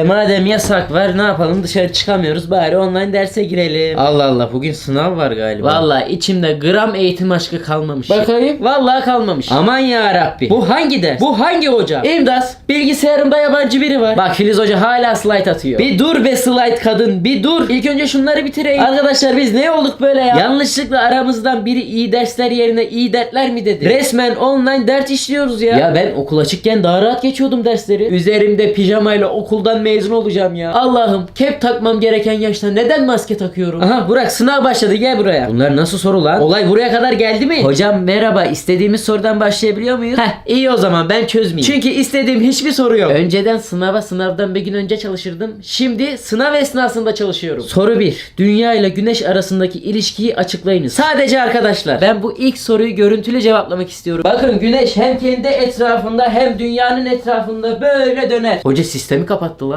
E Madem yasak var ne yapalım dışarı çıkamıyoruz bari online derse girelim. Allah Allah bugün sınav var galiba. Vallahi içimde gram eğitim aşkı kalmamış. Bakayım. Vallahi kalmamış. Aman ya Rabbi. Bu hangi ders? Bu hangi hoca? İmdat. Bilgisayarımda yabancı biri var. Bak Filiz hoca hala slide atıyor. Bir dur be slide kadın bir dur. İlk önce şunları bitireyim. Arkadaşlar biz ne olduk böyle ya? Yanlışlıkla aramızdan biri iyi dersler yerine iyi dertler mi dedi? Resmen online dert işliyoruz ya. Ya ben okul açıkken daha rahat geçiyordum dersleri. Üzerimde pijamayla okuldan mezun olacağım ya. Allah'ım kep takmam gereken yaşta neden maske takıyorum? Aha Burak sınav başladı gel buraya. Bunlar nasıl soru lan? Olay buraya kadar geldi mi? Hocam merhaba istediğimiz sorudan başlayabiliyor muyuz? Heh iyi o zaman ben çözmeyeyim. Çünkü istediğim hiçbir soru yok. Önceden sınava sınavdan bir gün önce çalışırdım. Şimdi sınav esnasında çalışıyorum. Soru 1. Dünya ile güneş arasındaki ilişkiyi açıklayınız. Sadece arkadaşlar. Ben bu ilk soruyu görüntülü cevaplamak istiyorum. Bakın güneş hem kendi etrafında hem dünyanın etrafında böyle döner. Hoca sistemi kapattı lan.